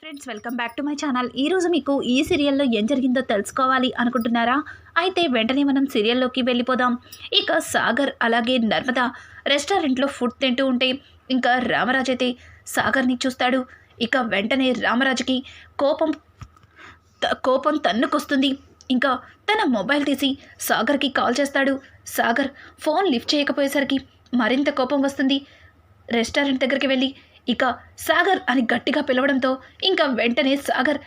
Friends welcome back to my channel. ఈరోజు మీకు ఈ సీరియల్లో ఏం జరిగిందో తెలుసుకోవాలి అనుకుంటున్నారా? అయితే వెంటనే మనం సీరియల్లోకి వెళ్ళిపోదాం. ఇక సాగర్ అలాగే నర్మద రెస్టారెంట్లో ఫుడ్ తింటూ ఉంటే ఇంకా రామరాజు అయితే సాగర్ని చూస్తాడు. ఇక వెంటనే రామరాజుకి కోపం త- కోపం తన్నుకొస్తుంది. ఇంకా తన మొబైల్ తీసి సాగర్కి కాల్ చేస్తాడు. సాగర్ ఫోన్ లిఫ్ట్ చేయకపోయేసరికి మరింత కోపం వస్తుంది. రెస్టారెంట్ దగ్గరికి వెళ్ళి ఇక సాగర్ అని గట్టిగా పిలవడంతో ఇంకా వెంటనే సాగర్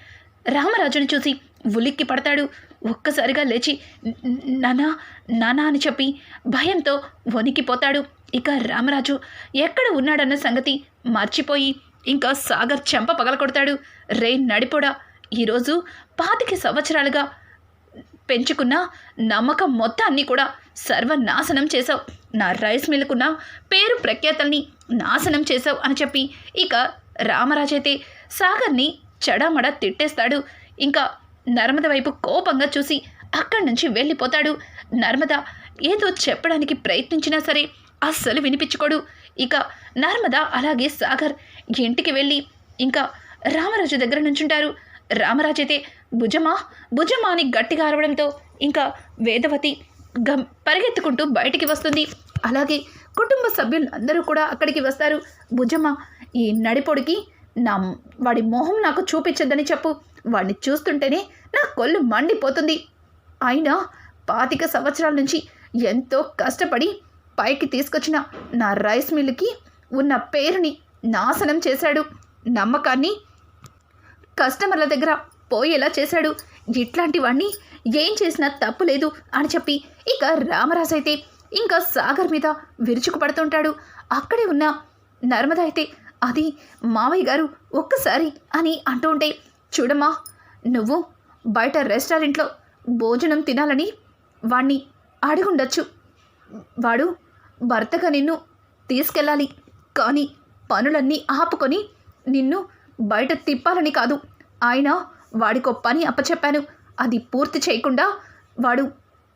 రామరాజుని చూసి ఉలిక్కి పడతాడు. ఒక్కసారిగా లేచి నానా నానా అని చెప్పి భయంతో వణికిపోతాడు. ఇక రామరాజు ఎక్కడ ఉన్నాడన్న సంగతి మర్చిపోయి ఇంకా సాగర్ చెంప పగలకొడతాడు రే నడిపోడా. ఈరోజు పాతిక సంవత్సరాలుగా పెంచుకున్న నమ్మకం మొత్తాన్ని కూడా సర్వనాశనం చేశావు. నా రైస్ మిల్కున్న పేరు ప్రఖ్యాతల్ని నాశనం చేశావు అని చెప్పి ఇక రామరాజైతే సాగర్ని చడామడా తిట్టేస్తాడు. ఇంకా నర్మద వైపు కోపంగా చూసి అక్కడి నుంచి వెళ్ళిపోతాడు. నర్మద ఏదో చెప్పడానికి ప్రయత్నించినా సరే అస్సలు వినిపించుకోడు. ఇక నర్మద అలాగే సాగర్ ఇంటికి వెళ్ళి ఇంకా రామరాజు దగ్గర నుంచుంటారు. రామరాజు అయితే భుజమా? భుజమా అని గట్టిగా అరవడంతో ఇంకా వేదవతి గం పరిగెత్తుకుంటూ బయటికి వస్తుంది. అలాగే కుటుంబ సభ్యులు అందరూ కూడా అక్కడికి వస్తారు. భుజమా ఈ నడిపొడికి నా వాడి మొహం నాకు చూపించద్దని చెప్పు. వాడిని చూస్తుంటేనే నా కొల్లు మండిపోతుంది. అయినా పాతిక సంవత్సరాల నుంచి ఎంతో కష్టపడి పైకి తీసుకొచ్చిన నా రైస్ మిల్లుకి ఉన్న పేరుని నాశనం చేశాడు. నమ్మకాన్ని కస్టమర్ల దగ్గర పోయేలా చేశాడు. ఇట్లాంటి ఏం చేసినా తప్పు లేదు అని చెప్పి ఇక రామరాజు అయితే ఇంకా సాగర్ మీద విరుచుకుపడుతుంటాడు. అక్కడే ఉన్న నర్మద అయితే అది మావయ్య గారు ఒక్కసారి అని అంటూ ఉంటే చూడమ్మా నువ్వు బయట రెస్టారెంట్లో భోజనం తినాలని వాణ్ణి అడుగుండొచ్చు. వాడు భర్తగా నిన్ను తీసుకెళ్ళాలి కానీ పనులన్నీ ఆపుకొని నిన్ను బయట తిప్పాలని కాదు. ఆయన వాడికో పని అప్పచెప్పాను. అది పూర్తి చేయకుండా వాడు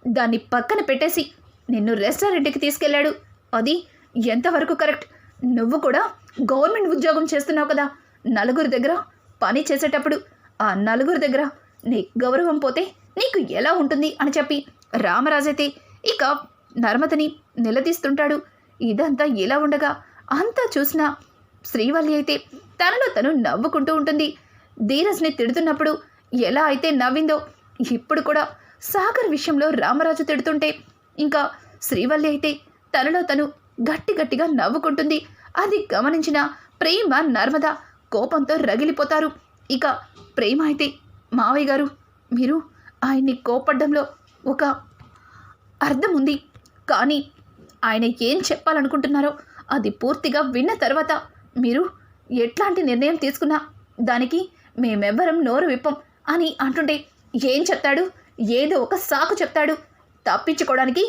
దాన్ని పక్కన పెట్టేసి నిన్ను రెస్టారెంట్కి తీసుకెళ్ళాడు. అది ఎంతవరకు కరెక్ట్? నువ్వు కూడా గవర్నమెంట్ ఉద్యోగం చేస్తున్నావు కదా. నలుగురి దగ్గర పని చేసేటప్పుడు ఆ నలుగురి దగ్గర నీ గౌరవం పోతే నీకు ఎలా ఉంటుంది అని చెప్పి రామరాజైతే ఇక నర్మదని నిలదీస్తుంటాడు. ఇదంతా ఇలా ఉండగా అంతా చూసిన శ్రీవల్లి అయితే తనలో తను నవ్వుకుంటూ ఉంటుంది. ధీరజ్ని తిడుతున్నప్పుడు ఎలా అయితే నవ్విందో ఇప్పుడు కూడా సాగర్ విషయంలో రామరాజు తిడుతుంటే ఇంకా శ్రీవల్లి అయితే తనలో తను గట్టి గట్టిగా నవ్వుకుంటుంది. అది గమనించిన ప్రేమ నర్మద కోపంతో రగిలిపోతారు. ఇక ప్రేమ అయితే మావయ్య గారు మీరు ఆయన్ని కోపడ్డంలో ఒక అర్థం ఉంది. కానీ ఆయన ఏం చెప్పాలనుకుంటున్నారో అది పూర్తిగా విన్న తర్వాత మీరు ఎట్లాంటి నిర్ణయం తీసుకున్నా దానికి మేమెవ్వరం నోరు విప్పం అని అంటుంటే ఏం చెప్తాడు? ఏదో ఒక సాకు చెప్తాడు. తప్పించుకోవడానికి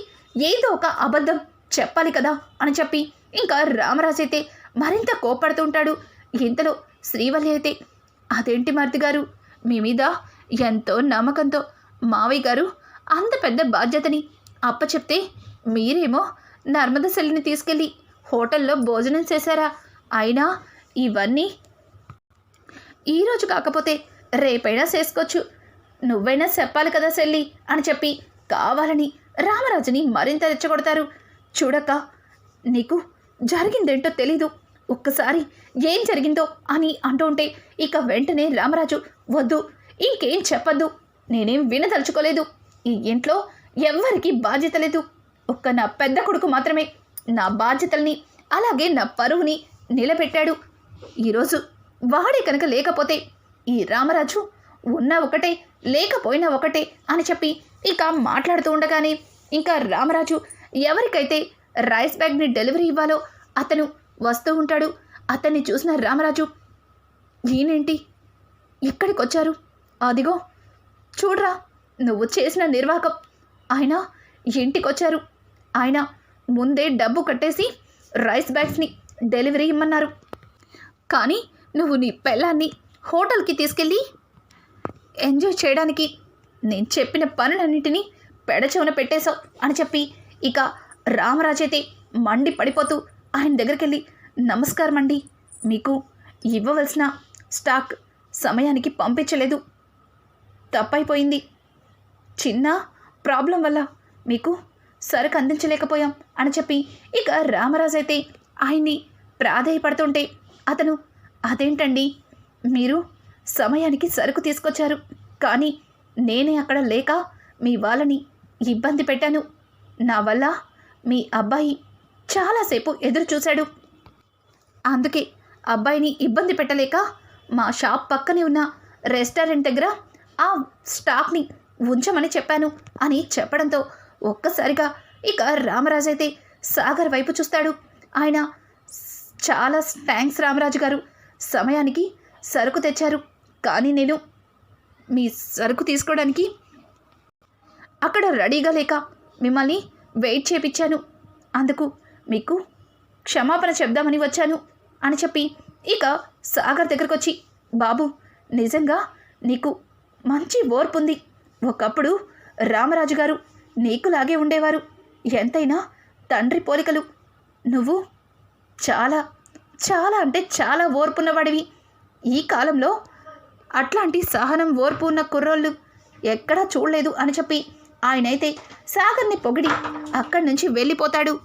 ఏదో ఒక అబద్ధం చెప్పాలి కదా అని చెప్పి ఇంకా రామరాజు అయితే మరింత కోపడుతూ ఉంటాడు. ఇంతలో శ్రీవల్లి అయితే అదేంటి మరిది గారు? మీ మీద ఎంతో నమ్మకంతో మావయ్య గారు అంత పెద్ద బాధ్యతని అప్ప చెప్తే మీరేమో నర్మద సెల్లిని తీసుకెళ్ళి హోటల్లో భోజనం చేశారా? అయినా ఇవన్నీ ఈరోజు కాకపోతే రేపైనా చేసుకోవచ్చు. నువ్వైనా చెప్పాలి కదా సెల్లి అని చెప్పి కావాలని రామరాజుని మరింత రెచ్చగొడతారు. చూడక్క నీకు జరిగిందేంటో తెలీదు. ఒక్కసారి ఏం జరిగిందో అని అంటూ ఉంటే ఇక వెంటనే రామరాజు వద్దు ఇంకేం చెప్పద్దు. నేనేం వినదలుచుకోలేదు. ఈ ఇంట్లో ఎవ్వరికీ బాధ్యత లేదు. ఒక్క నా పెద్ద కొడుకు మాత్రమే నా బాధ్యతల్ని అలాగే నా పరువుని నిలబెట్టాడు. ఈరోజు వాడే కనుక లేకపోతే ఈ రామరాజు ఉన్న ఒకటే లేకపోయినా ఒకటే అని చెప్పి ఇక మాట్లాడుతూ ఉండగానే ఇంకా రామరాజు ఎవరికైతే రైస్ బ్యాగ్ని డెలివరీ ఇవ్వాలో అతను వస్తూ ఉంటాడు. అతన్ని చూసిన రామరాజు ఈయనేంటి? ఎక్కడికి వచ్చారు అదిగో చూడరా నువ్వు చేసిన నిర్వాహకం. ఆయన ఇంటికొచ్చారు. ఆయన ముందే డబ్బు కట్టేసి రైస్ బ్యాగ్స్ని డెలివరీ ఇమ్మన్నారు. కానీ నువ్వు నీ పెళ్ళాన్ని హోటల్కి తీసుకెళ్ళి ఎంజాయ్ చేయడానికి నేను చెప్పిన పనులన్నింటినీ పెడచెవున పెట్టేశావు అని చెప్పి ఇక రామరాజు అయితే మండి పడిపోతూ ఆయన దగ్గరికి వెళ్ళి నమస్కారం అండి. మీకు ఇవ్వవలసిన స్టాక్ సమయానికి పంపించలేదు. తప్పైపోయింది. చిన్న ప్రాబ్లం వల్ల మీకు సరుకు అందించలేకపోయాం అని చెప్పి ఇక రామరాజు అయితే ఆయన్ని ప్రాధేయపడుతుంటే అతను అదేంటండి? మీరు సమయానికి సరుకు తీసుకొచ్చారు. కానీ నేనే అక్కడ లేక మీ వాళ్ళని ఇబ్బంది పెట్టాను. నా వల్ల మీ అబ్బాయి చాలాసేపు ఎదురు చూశాడు. అందుకే అబ్బాయిని ఇబ్బంది పెట్టలేక మా షాప్ పక్కనే ఉన్న రెస్టారెంట్ దగ్గర ఆ స్టాక్ని ఉంచమని చెప్పాను అని చెప్పడంతో ఒక్కసారిగా ఇక రామరాజు అయితే సాగర్ వైపు చూస్తాడు. ఆయన చాలా థ్యాంక్స్ రామరాజు గారు. సమయానికి సరుకు తెచ్చారు. కానీ నేను మీ సరుకు తీసుకోవడానికి అక్కడ రెడీగా లేక మిమ్మల్ని వెయిట్ చేపించాను అందుకు మీకు క్షమాపణ చెప్దామని వచ్చాను అని చెప్పి ఇక సాగర్ దగ్గరకు వచ్చి బాబు నిజంగా నీకు మంచి ఓర్పు ఉంది ఒకప్పుడు రామరాజు గారు నీకులాగే ఉండేవారు. ఎంతైనా తండ్రి పోలికలు. నువ్వు చాలా చాలా అంటే చాలా ఓర్పున్నవాడివి. ఈ కాలంలో అట్లాంటి సహనం ఓర్పు ఉన్న కుర్రోళ్ళు ఎక్కడా చూడలేదు అని చెప్పి ఆయనైతే సాగర్ని పొగిడి అక్కడి నుంచి వెళ్ళిపోతాడు.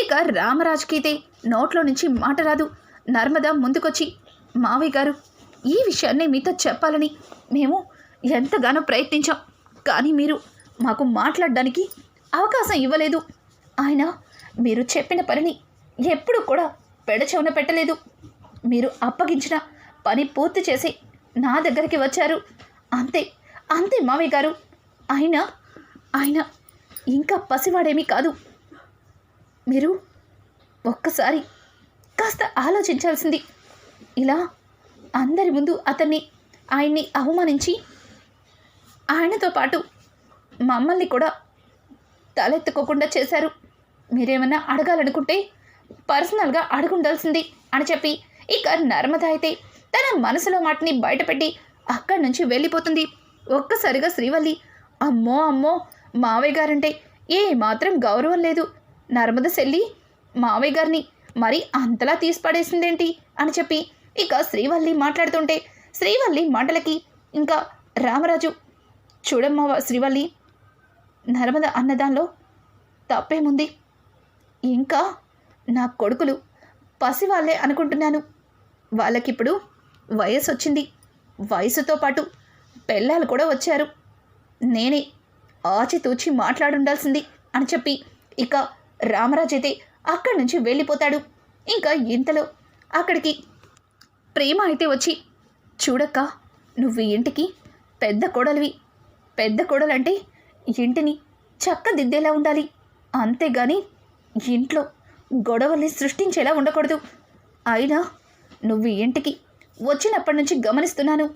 ఇక రామరాజుకైతే నోట్లో నుంచి మాట రాదు. నర్మద ముందుకొచ్చి మావి గారు ఈ విషయాన్ని మీతో చెప్పాలని మేము ఎంతగానో ప్రయత్నించాం. కానీ మీరు మాకు మాట్లాడడానికి అవకాశం ఇవ్వలేదు. ఆయన మీరు చెప్పిన పనిని ఎప్పుడు కూడా పెడచెవున పెట్టలేదు. మీరు అప్పగించిన పని పూర్తి చేసి నా దగ్గరికి వచ్చారు. అంతే అంతే మావయ్య గారు. ఆయన ఆయన ఇంకా పసివాడేమీ కాదు. మీరు ఒక్కసారి కాస్త ఆలోచించాల్సింది. ఇలా అందరి ముందు అతన్ని ఆయన్ని అవమానించి ఆయనతో పాటు మమ్మల్ని కూడా తలెత్తుకోకుండా చేశారు. మీరేమన్నా అడగాలనుకుంటే పర్సనల్గా అడుగుండాల్సింది అని చెప్పి ఇక నర్మద అయితే తన మనసులో మాటని బయటపెట్టి అక్కడి నుంచి వెళ్ళిపోతుంది. ఒక్కసారిగా శ్రీవల్లి అమ్మో అమ్మో మావయ్య గారంటే ఏ మాత్రం గౌరవం లేదు. నర్మద శల్లి మావయ్య గారిని మరి అంతలా తీసిపడేసిందేంటి? అని చెప్పి ఇక శ్రీవల్లి మాట్లాడుతుంటే శ్రీవల్లి మాటలకి ఇంకా రామరాజు చూడమ్మా శ్రీవల్లి నర్మద అన్నదానిలో తప్పేముంది? ఇంకా నా కొడుకులు పసివాళ్ళే అనుకుంటున్నాను. వాళ్ళకిప్పుడు వయసు వచ్చింది వయసుతో పాటు పెళ్ళాలు కూడా వచ్చారు. నేనే ఆచితూచి మాట్లాడుండాల్సింది అని చెప్పి ఇక రామరాజు అయితే అక్కడి నుంచి వెళ్ళిపోతాడు. ఇంకా ఇంతలో అక్కడికి ప్రేమ అయితే వచ్చి చూడక్క నువ్వు ఇంటికి పెద్ద కోడలివి. పెద్ద కోడలంటే ఇంటిని చక్కదిద్దేలా ఉండాలి. అంతేగాని ఇంట్లో గొడవల్ని సృష్టించేలా ఉండకూడదు. అయినా నువ్వు ఇంటికి వచ్చినప్పటి నుంచి గమనిస్తున్నాను.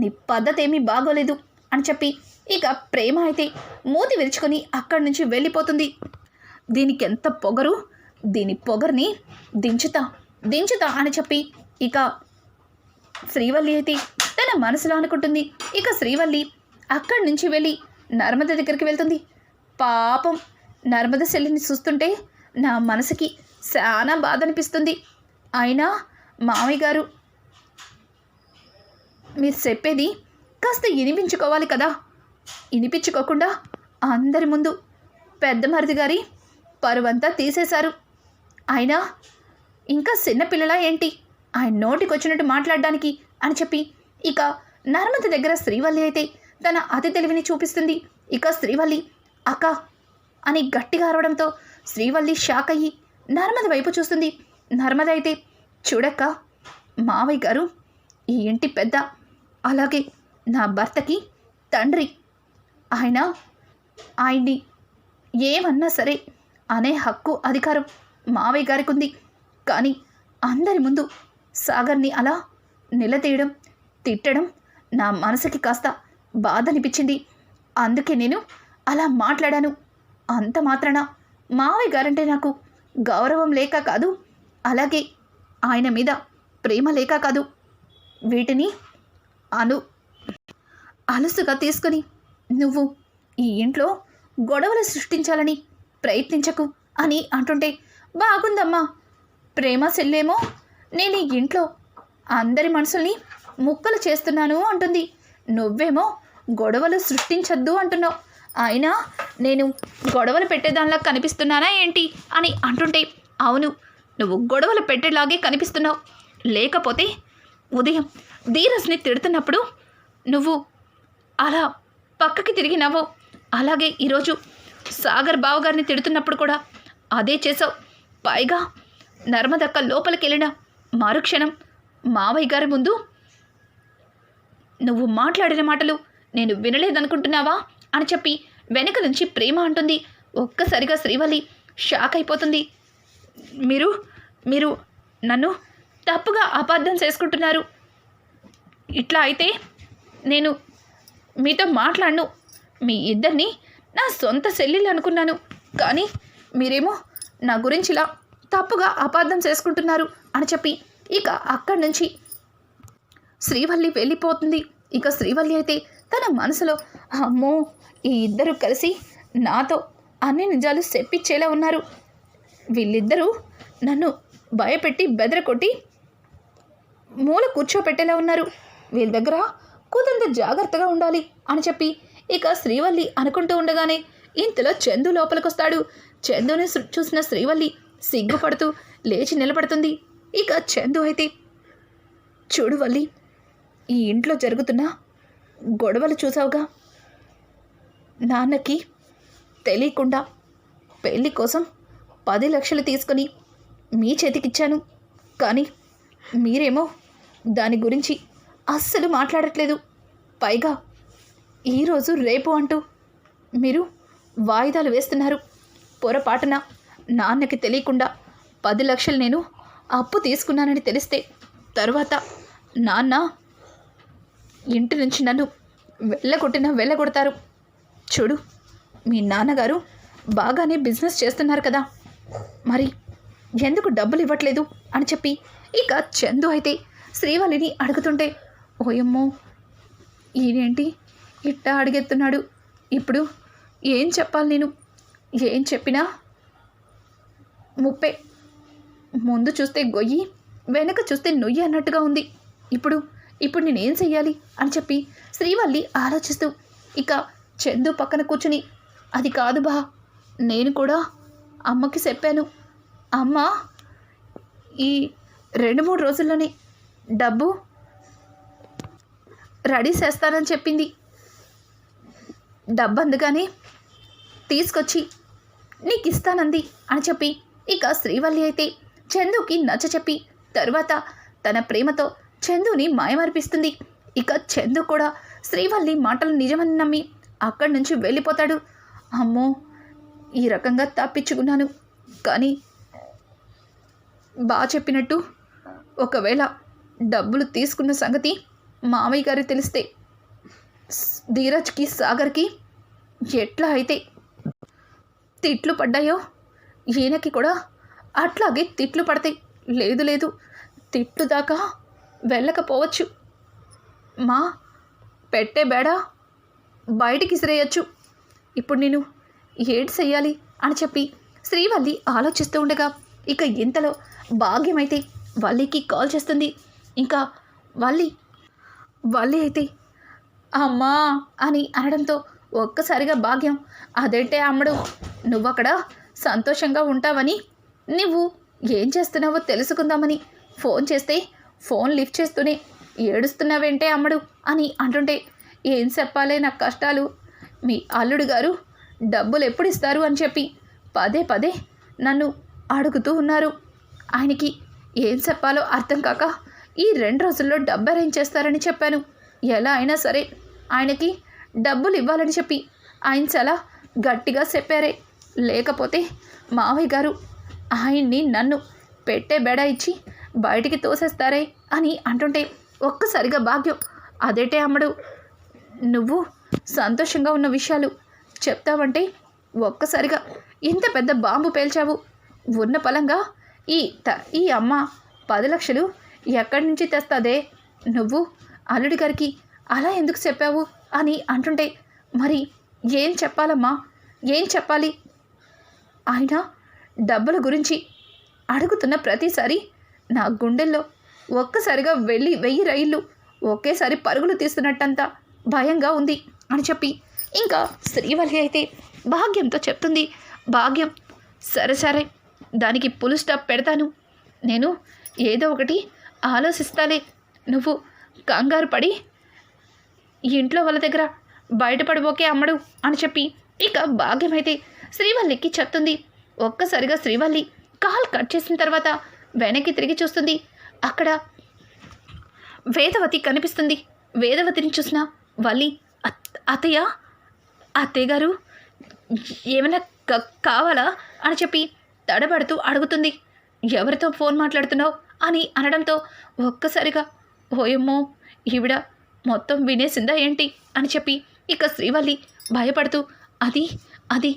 నీ పద్ధతి ఏమీ బాగోలేదు అని చెప్పి ఇక ప్రేమ అయితే మూతి విరుచుకొని అక్కడి నుంచి వెళ్ళిపోతుంది. దీనికి ఎంత పొగరు? దీని పొగర్ని దించుతా దించుతా అని చెప్పి ఇక శ్రీవల్లి అయితే తన మనసులో అనుకుంటుంది. ఇక శ్రీవల్లి అక్కడి నుంచి వెళ్ళి నర్మద దగ్గరికి వెళ్తుంది. పాపం నర్మద శల్లిని చూస్తుంటే నా మనసుకి చాలా బాధ అనిపిస్తుంది అయినా మామయ్య గారు మీరు చెప్పేది కాస్త వినిపించుకోవాలి కదా. వినిపించుకోకుండా అందరి ముందు పెద్ద మరిది గారి పరువంతా తీసేశారు. అయినా ఇంకా చిన్నపిల్లలా ఏంటి? ఆయన నోటికి వచ్చినట్టు మాట్లాడడానికి అని చెప్పి ఇక నర్మద దగ్గర శ్రీవల్లి అయితే తన అతి తెలివిని చూపిస్తుంది. ఇక శ్రీవల్లి అక్క అని గట్టిగా అరవడంతో శ్రీవల్లి షాక్ అయ్యి నర్మద వైపు చూస్తుంది. నర్మద అయితే చూడక్క మావయ్య గారు ఈ ఇంటి పెద్ద అలాగే నా భర్తకి తండ్రి. ఆయన ఆయన్ని ఏమన్నా సరే అనే హక్కు అధికారం మావయ్య గారికి ఉంది కానీ అందరి ముందు సాగర్ని అలా నిలదీయడం తిట్టడం నా మనసుకి కాస్త బాధ అనిపించింది అందుకే నేను అలా మాట్లాడాను. అంత మాత్రాన మావయ్య గారంటే నాకు గౌరవం లేక కాదు అలాగే ఆయన మీద ప్రేమ లేక కాదు. వీటిని అను అలసుగా తీసుకుని నువ్వు ఈ ఇంట్లో గొడవలు సృష్టించాలని ప్రయత్నించకు అని అంటుంటే బాగుందమ్మా. ప్రేమ సెల్లేమో నేను ఈ ఇంట్లో అందరి మనసుల్ని ముక్కలు చేస్తున్నాను అంటుంది. నువ్వేమో గొడవలు సృష్టించద్దు అంటున్నావు. అయినా నేను గొడవలు పెట్టేదానిలా కనిపిస్తున్నానా ఏంటి అని అంటుంటే అవును నువ్వు గొడవలు పెట్టేలాగే కనిపిస్తున్నావు. లేకపోతే ఉదయం ధీరస్ని తిడుతున్నప్పుడు నువ్వు అలా పక్కకి తిరిగి నవ్వు అలాగే ఈరోజు సాగర్ బావగారిని తిడుతున్నప్పుడు కూడా అదే చేసావు పైగా నర్మదక్క లోపలికి వెళ్ళిన మరుక్షణం మావయ్య గారి ముందు నువ్వు మాట్లాడిన మాటలు నేను వినలేదనుకుంటున్నావా? అని చెప్పి వెనుక నుంచి ప్రేమ అంటుంది. ఒక్కసారిగా శ్రీవల్లి షాక్ అయిపోతుంది. మీరు మీరు నన్ను తప్పుగా అపార్థం చేసుకుంటున్నారు. ఇట్లా అయితే నేను మీతో మాట్లాడను. మీ ఇద్దరిని నా సొంత సెల్లిలు అనుకున్నాను. కానీ మీరేమో నా గురించి ఇలా తప్పుగా అపార్థం చేసుకుంటున్నారు అని చెప్పి ఇక అక్కడి నుంచి శ్రీవల్లి వెళ్ళిపోతుంది. ఇక శ్రీవల్లి అయితే తన మనసులో అమ్మో ఈ ఇద్దరు కలిసి నాతో అన్ని నిజాలు చెప్పించేలా ఉన్నారు. వీళ్ళిద్దరూ నన్ను భయపెట్టి బెదరకొట్టి మూల కూర్చోపెట్టేలా ఉన్నారు. వీళ్ళ దగ్గర కూతంత జాగ్రత్తగా ఉండాలి అని చెప్పి ఇక శ్రీవల్లి అనుకుంటూ ఉండగానే ఇంతలో చందు లోపలికొస్తాడు. చందుని చూసిన శ్రీవల్లి సిగ్గుపడుతూ లేచి నిలబడుతుంది. ఇక చందు అయితే చూడు వల్లి ఈ ఇంట్లో జరుగుతున్న గొడవలు చూసావుగా? నాన్నకి తెలియకుండా పెళ్ళి కోసం పది లక్షలు తీసుకొని మీ చేతికిచ్చాను. కానీ మీరేమో దాని గురించి అస్సలు మాట్లాడట్లేదు. పైగా ఈరోజు రేపు అంటూ మీరు వాయిదాలు వేస్తున్నారు. పొరపాటున నాన్నకి తెలియకుండా పది లక్షలు నేను అప్పు తీసుకున్నానని తెలిస్తే తర్వాత నాన్న ఇంటి నుంచి నన్ను వెళ్ళగొట్టిన వెళ్ళగొడతారు. చూడు మీ నాన్నగారు బాగానే బిజినెస్ చేస్తున్నారు కదా. మరి ఎందుకు డబ్బులు ఇవ్వట్లేదు అని చెప్పి ఇక చందు అయితే శ్రీవల్లిని అడుగుతుంటే ఓయమ్మో ఈయనేంటి ఇట్టా అడిగెత్తున్నాడు ఇప్పుడు ఏం చెప్పాలి నేను? ఏం చెప్పినా ముప్పే. ముందు చూస్తే గొయ్యి వెనక చూస్తే నొయ్యి అన్నట్టుగా ఉంది. ఇప్పుడు ఇప్పుడు నేనేం చెయ్యాలి అని చెప్పి శ్రీవల్లి ఆలోచిస్తూ ఇక చందు పక్కన కూర్చుని అది కాదు బా నేను కూడా అమ్మకి చెప్పాను. అమ్మ ఈ రెండు మూడు రోజుల్లోనే డబ్బు రెడీ చేస్తానని చెప్పింది. డబ్బు అందుకని తీసుకొచ్చి నీకు ఇస్తానంది అని చెప్పి ఇక శ్రీవల్లి అయితే చందుకి నచ్చ చెప్పి తరువాత తన ప్రేమతో చందుని మాయమర్పిస్తుంది. ఇక చందు కూడా శ్రీవల్లి మాటలు నిజమని నమ్మి అక్కడి నుంచి వెళ్ళిపోతాడు. అమ్మో ఈ రకంగా తప్పించుకున్నాను. కానీ బాగా చెప్పినట్టు ఒకవేళ డబ్బులు తీసుకున్న సంగతి మామయ్య గారి తెలిస్తే ధీరజ్కి సాగర్కి ఎట్లా అయితే తిట్లు పడ్డాయో ఈయనకి కూడా అట్లాగే తిట్లు పడతాయి. లేదు లేదు తిట్లు దాకా వెళ్ళకపోవచ్చు. మా పెట్టే బేడ బయటికి ఇసిరేయచ్చు ఇప్పుడు నేను ఏడ్ చెయ్యాలి అని చెప్పి శ్రీవల్లి ఆలోచిస్తూ ఉండగా ఇక ఇంతలో భాగ్యమైతే వల్లికి కాల్ చేస్తుంది. ఇంకా వల్లి వల్లి అయితే అమ్మా అని అనడంతో ఒక్కసారిగా భాగ్యం అదేంటే అమ్మడు నువ్వక్కడ సంతోషంగా ఉంటావని నువ్వు ఏం చేస్తున్నావో తెలుసుకుందామని ఫోన్ చేస్తే ఫోన్ లిఫ్ట్ చేస్తూనే ఏడుస్తున్నావేంటే అమ్మడు అని అంటుంటే ఏం చెప్పాలే నా కష్టాలు? మీ అల్లుడు గారు డబ్బులు ఎప్పుడు ఇస్తారు అని చెప్పి పదే పదే నన్ను అడుగుతూ ఉన్నారు. ఆయనకి ఏం చెప్పాలో అర్థం కాక ఈ రెండు రోజుల్లో డబ్బు అరేంజ్ చేస్తారని చెప్పాను. ఎలా అయినా సరే ఆయనకి డబ్బులు ఇవ్వాలని చెప్పి ఆయన చాలా గట్టిగా చెప్పారే. లేకపోతే మావయ్య గారు ఆయన్ని నన్ను పెట్టే బెడ ఇచ్చి బయటికి తోసేస్తారే అని అంటుంటే ఒక్కసారిగా భాగ్యం అదేటే అమ్మడు. నువ్వు సంతోషంగా ఉన్న విషయాలు చెప్తావంటే ఒక్కసారిగా ఇంత పెద్ద బాంబు పేల్చావు. ఉన్న పలంగా ఈ త ఈ అమ్మ పది లక్షలు ఎక్కడి నుంచి తెస్తాదే? నువ్వు అల్లుడి గారికి అలా ఎందుకు చెప్పావు అని అంటుంటే మరి ఏం చెప్పాలమ్మా? ఏం చెప్పాలి? ఆయన డబ్బుల గురించి అడుగుతున్న ప్రతిసారి నా గుండెల్లో ఒక్కసారిగా వెళ్ళి వెయ్యి రైళ్ళు ఒకేసారి పరుగులు తీస్తున్నట్టంతా భయంగా ఉంది అని చెప్పి ఇంకా శ్రీవల్లి అయితే భాగ్యంతో చెప్తుంది భాగ్యం సరే సరే దానికి పులు స్టాప్ పెడతాను. నేను ఏదో ఒకటి ఆలోచిస్తాలే. నువ్వు కంగారు పడి ఇంట్లో వాళ్ళ దగ్గర బయటపడిపోకే అమ్మడు అని చెప్పి ఇక అయితే శ్రీవల్లికి చెప్తుంది. ఒక్కసారిగా శ్రీవల్లి కాల్ కట్ చేసిన తర్వాత వెనక్కి తిరిగి చూస్తుంది. అక్కడ వేదవతి కనిపిస్తుంది. వేదవతిని చూసినా వలి "అత్- అత్తయ్య అత్తయ్య గారు ఏమైనా క- కావాలా? అని చెప్పి తడబడుతూ అడుగుతుంది. ఎవరితో ఫోన్ మాట్లాడుతున్నావు? అని అనడంతో ఒక్కసారిగా ఓయమ్మో ఈవిడ మొత్తం వినేసిందా ఏంటి? అని చెప్పి ఇక శ్రీవల్లి భయపడుతూ అది అది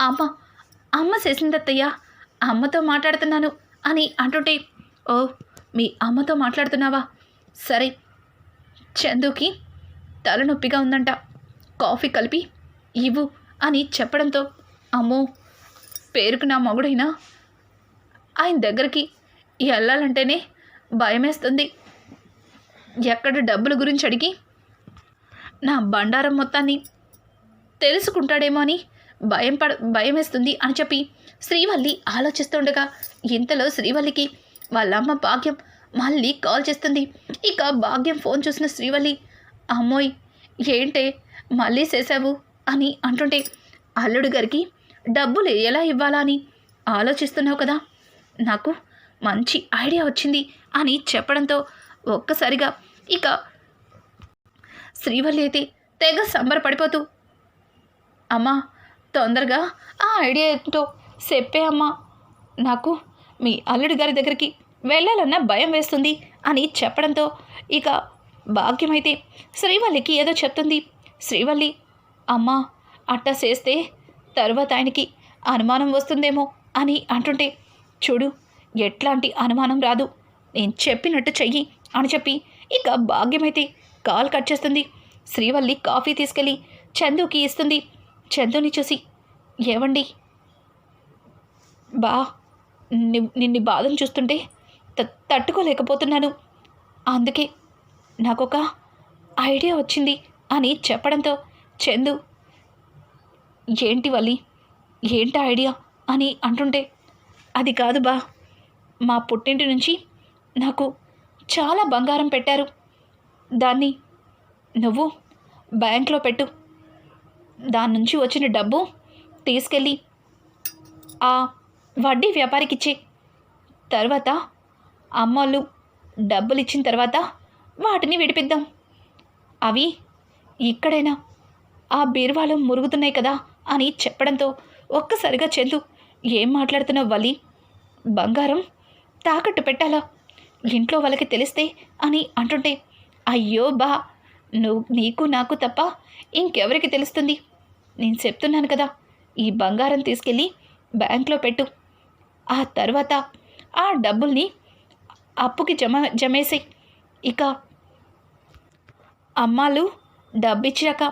అమ్మ అమ్మ చేసిందత్తయ్యా అమ్మతో మాట్లాడుతున్నాను అని అంటుంటే ఓ మీ అమ్మతో మాట్లాడుతున్నావా? సరే చందుకి తలనొప్పిగా ఉందంట. కాఫీ కలిపి ఇవ్వు అని చెప్పడంతో అమ్మో పేరుకు నా మగుడైనా? ఆయన దగ్గరికి వెళ్ళాలంటేనే భయమేస్తుంది. ఎక్కడ డబ్బుల గురించి అడిగి నా బండారం మొత్తాన్ని తెలుసుకుంటాడేమో అని భయం పడ భయమేస్తుంది అని చెప్పి శ్రీవల్లి ఆలోచిస్తుండగా ఇంతలో శ్రీవల్లికి వాళ్ళమ్మ భాగ్యం మళ్ళీ కాల్ చేస్తుంది. ఇక భాగ్యం ఫోన్ చూసిన శ్రీవల్లి అమ్మోయ్ ఏంటే మళ్ళీ చేసావు అని అంటుంటే అల్లుడు గారికి డబ్బులు ఎలా ఇవ్వాలా అని ఆలోచిస్తున్నావు కదా. నాకు మంచి ఐడియా వచ్చింది అని చెప్పడంతో ఒక్కసారిగా ఇక శ్రీవల్లి అయితే తెగ సంబరపడిపోతూ అమ్మా తొందరగా ఆ ఐడియా ఏంటో చెప్పే అమ్మా. నాకు మీ అల్లుడి గారి దగ్గరికి వెళ్ళాలన్న భయం వేస్తుంది అని చెప్పడంతో ఇక భాగ్యమైతే శ్రీవల్లికి ఏదో చెప్తుంది. శ్రీవల్లి అమ్మా అట్టా చేస్తే తర్వాత ఆయనకి అనుమానం వస్తుందేమో అని అంటుంటే చూడు ఎట్లాంటి అనుమానం రాదు. నేను చెప్పినట్టు చెయ్యి అని చెప్పి ఇక భాగ్యమైతే కాల్ కట్ చేస్తుంది. శ్రీవల్లి కాఫీ తీసుకెళ్ళి చందుకి ఇస్తుంది. చందుని చూసి ఏవండి? బా నిన్ను బాధను చూస్తుంటే త- తట్టుకోలేకపోతున్నాను. అందుకే నాకొక ఐడియా వచ్చింది అని చెప్పడంతో చందు ఏంటి వల్లి? ఏంటి ఐడియా? అని అంటుంటే అది కాదు బా. మా పుట్టింటి నుంచి నాకు చాలా బంగారం పెట్టారు. దాన్ని నువ్వు బ్యాంక్లో పెట్టు. దాని నుంచి వచ్చిన డబ్బు తీసుకెళ్ళి ఆ వడ్డీ వ్యాపారికి ఇచ్చే తర్వాత అమ్మోళ్ళు డబ్బులు ఇచ్చిన తర్వాత వాటిని విడిపిద్దాం. అవి ఇక్కడైనా? ఆ బీరువాలో మురుగుతున్నాయి కదా అని చెప్పడంతో ఒక్కసారిగా చందు ఏం మాట్లాడుతున్నావు వలి బంగారం తాకట్టు పెట్టాలా? ఇంట్లో వాళ్ళకి తెలిస్తే అని అంటుంటే అయ్యో బా నువ్వు నీకు నాకు తప్ప ఇంకెవరికి తెలుస్తుంది? నేను చెప్తున్నాను కదా ఈ బంగారం తీసుకెళ్ళి బ్యాంక్లో పెట్టు. ఆ తర్వాత ఆ డబ్బుల్ని అప్పుకి జమ జమేసే ఇక అమ్మాలు డబ్బిచ్చాక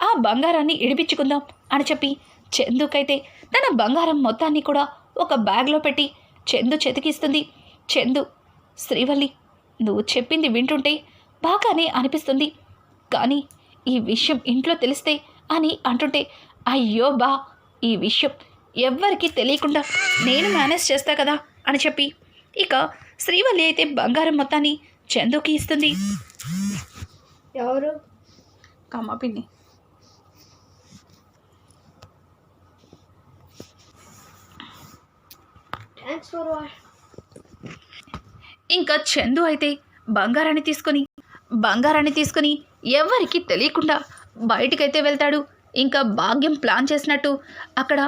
ఆ బంగారాన్ని ఇడిపించుకుందాం అని చెప్పి చందుకైతే తన బంగారం మొత్తాన్ని కూడా ఒక బ్యాగ్లో పెట్టి చందు చెతికిస్తుంది. చందు శ్రీవల్లి నువ్వు చెప్పింది వింటుంటే బాగానే అనిపిస్తుంది. కానీ ఈ విషయం ఇంట్లో తెలిస్తే అని అంటుంటే అయ్యో బా ఈ విషయం ఎవ్వరికీ తెలియకుండా నేను మేనేజ్ చేస్తా కదా అని చెప్పి ఇక శ్రీవల్లి అయితే బంగారం మొత్తాన్ని చందుకి ఇస్తుంది. ఎవరు? కమ్మ పిన్ని. థ్యాంక్స్ ఫర్ వాట్ ఇంకా చందు అయితే బంగారాన్ని తీసుకొని బంగారాన్ని తీసుకొని ఎవరికి తెలియకుండా బయటికైతే వెళ్తాడు. ఇంకా భాగ్యం ప్లాన్ చేసినట్టు అక్కడ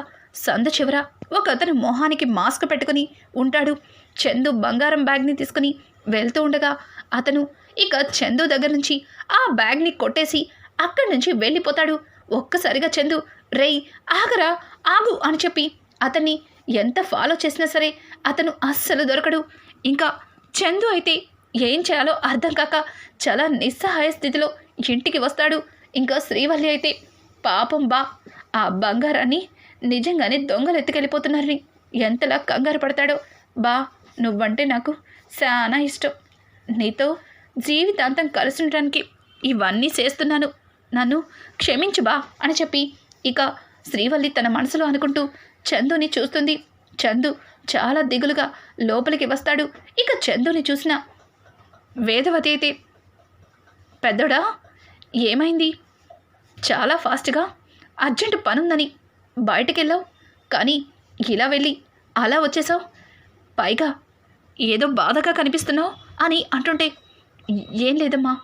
సంద చివర ఒక అతని మొహానికి మాస్క్ పెట్టుకుని ఉంటాడు. చందు బంగారం బ్యాగ్ని తీసుకుని వెళ్తూ ఉండగా అతను ఇక చందు దగ్గర నుంచి ఆ బ్యాగ్ని కొట్టేసి అక్కడి నుంచి వెళ్ళిపోతాడు. ఒక్కసారిగా చందు రేయ్ ఆగరా ఆగు అని చెప్పి అతన్ని ఎంత ఫాలో చేసినా సరే అతను అస్సలు దొరకడు. ఇంకా చందు అయితే ఏం చేయాలో అర్థం కాక చాలా నిస్సహాయ స్థితిలో ఇంటికి వస్తాడు. ఇంకా శ్రీవల్లి అయితే పాపం బా ఆ బంగారాన్ని నిజంగానే దొంగలు ఎత్తుకెళ్ళిపోతున్నారని ఎంతలా కంగారు పడతాడో. బా నువ్వంటే నాకు చాలా ఇష్టం. నీతో జీవితాంతం కలిసి ఉండడానికి ఇవన్నీ చేస్తున్నాను. నన్ను క్షమించు బా అని చెప్పి ఇక శ్రీవల్లి తన మనసులో అనుకుంటూ చందుని చూస్తుంది. చందు చాలా దిగులుగా లోపలికి వస్తాడు. ఇక చందుని చూసిన వేదవతి అయితే పెద్దోడా ఏమైంది? చాలా ఫాస్ట్గా అర్జెంటు పనుందని బయటకెళ్ళావు. కానీ ఇలా వెళ్ళి అలా వచ్చేసావు. పైగా ఏదో బాధగా కనిపిస్తున్నావు అని అంటుంటే ఏం లేదమ్మా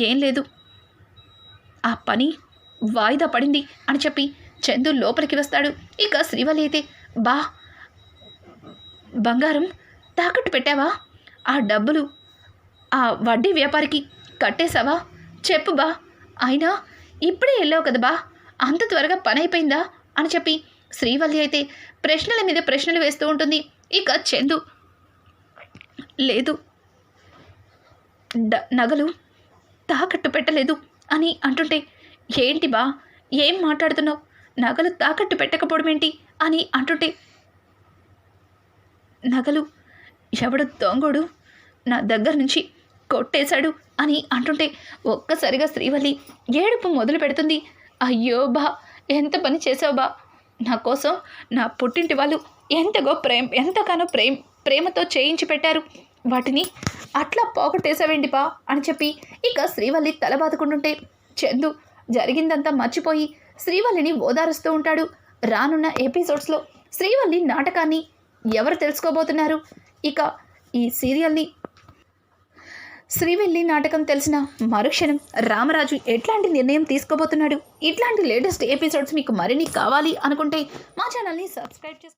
ఏం లేదు. ఆ పని వాయిదా పడింది అని చెప్పి చందు లోపలికి వస్తాడు. ఇక శ్రీవల్లి అయితే బా బంగారం తాకట్టు పెట్టావా? ఆ డబ్బులు ఆ వడ్డీ వ్యాపారికి కట్టేశావా? చెప్పు బా. అయినా ఇప్పుడే వెళ్ళావు కదా బా. అంత త్వరగా పని అయిపోయిందా? అని చెప్పి శ్రీవల్లి అయితే ప్రశ్నల మీద ప్రశ్నలు వేస్తూ ఉంటుంది. ఇక చందు లేదు నగలు తాకట్టు పెట్టలేదు అని అంటుంటే ఏంటి బా ఏం మాట్లాడుతున్నావు? నగలు తాకట్టు పెట్టకపోవడం ఏంటి? అని అంటుంటే నగలు ఎవడు దొంగోడు? నా దగ్గర నుంచి కొట్టేశాడు అని అంటుంటే ఒక్కసారిగా శ్రీవల్లి ఏడుపు మొదలు పెడుతుంది. అయ్యో బా ఎంత పని చేసావు బా? నా కోసం నా పుట్టింటి వాళ్ళు ఎంతగో ప్రేమ ఎంతగానో ప్రేమ ప్రేమతో చేయించి పెట్టారు. వాటిని అట్లా పోగొట్టేసావేంటిపా అని చెప్పి ఇక శ్రీవల్లి తల బాదుకుంటుంటే చందు జరిగిందంతా మర్చిపోయి శ్రీవల్లిని ఓదారుస్తూ ఉంటాడు. రానున్న ఎపిసోడ్స్లో శ్రీవల్లి నాటకాన్ని ఎవరు తెలుసుకోబోతున్నారు? ఇక ఈ సీరియల్ని శ్రీవెల్లి నాటకం తెలిసిన మరుక్షణం రామరాజు ఎట్లాంటి నిర్ణయం తీసుకోబోతున్నాడు? ఇట్లాంటి లేటెస్ట్ ఎపిసోడ్స్ మీకు మరిన్ని కావాలి అనుకుంటే మా ఛానల్ని సబ్స్క్రైబ్ చేసుకోండి